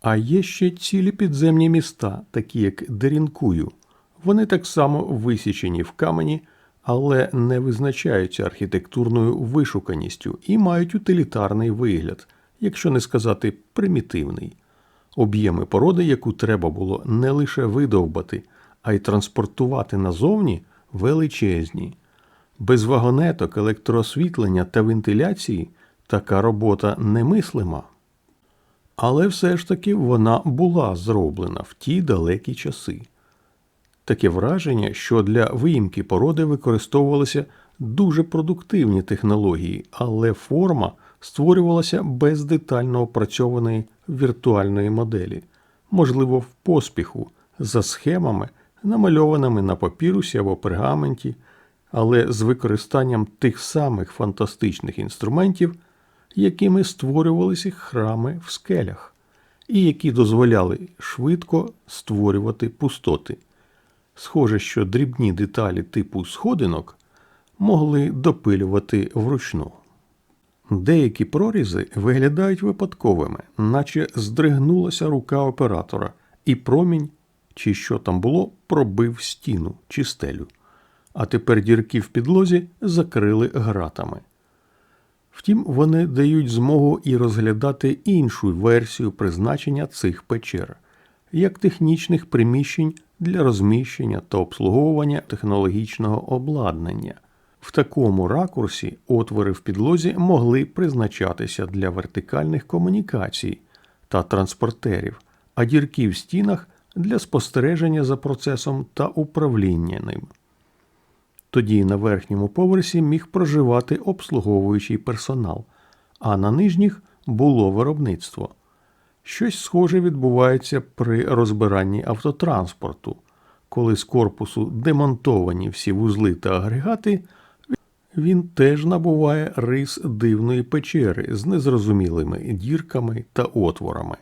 А є ще цілі підземні міста, такі як Дерінкую. Вони так само висічені в камені, але не визначаються архітектурною вишуканістю і мають утилітарний вигляд, якщо не сказати примітивний. Об'єми породи, яку треба було не лише видовбати, а й транспортувати назовні, величезні. Без вагонеток, електроосвітлення та вентиляції така робота немислима. Але все ж таки вона була зроблена в ті далекі часи. Таке враження, що для виїмки породи використовувалися дуже продуктивні технології, але форма створювалася без детально опрацьованої віртуальної моделі, можливо, в поспіху, за схемами, намальованими на папірусі або пергаменті, але з використанням тих самих фантастичних інструментів, якими створювалися храми в скелях, і які дозволяли швидко створювати пустоти. Схоже, що дрібні деталі типу сходинок могли допилювати вручну. Деякі прорізи виглядають випадковими, наче здригнулася рука оператора, і промінь, чи що там було, пробив стіну чи стелю. А тепер дірки в підлозі закрили гратами. Втім, вони дають змогу і розглядати іншу версію призначення цих печер, як технічних приміщень для розміщення та обслуговування технологічного обладнання. В такому ракурсі отвори в підлозі могли призначатися для вертикальних комунікацій та транспортерів, а дірки в стінах для спостереження за процесом та управління ним. Тоді на верхньому поверсі міг проживати обслуговуючий персонал, а на нижніх було виробництво. Щось схоже відбувається при розбиранні автотранспорту, коли з корпусу демонтовані всі вузли та агрегати, він теж набуває рис дивної печери з незрозумілими дірками та отворами.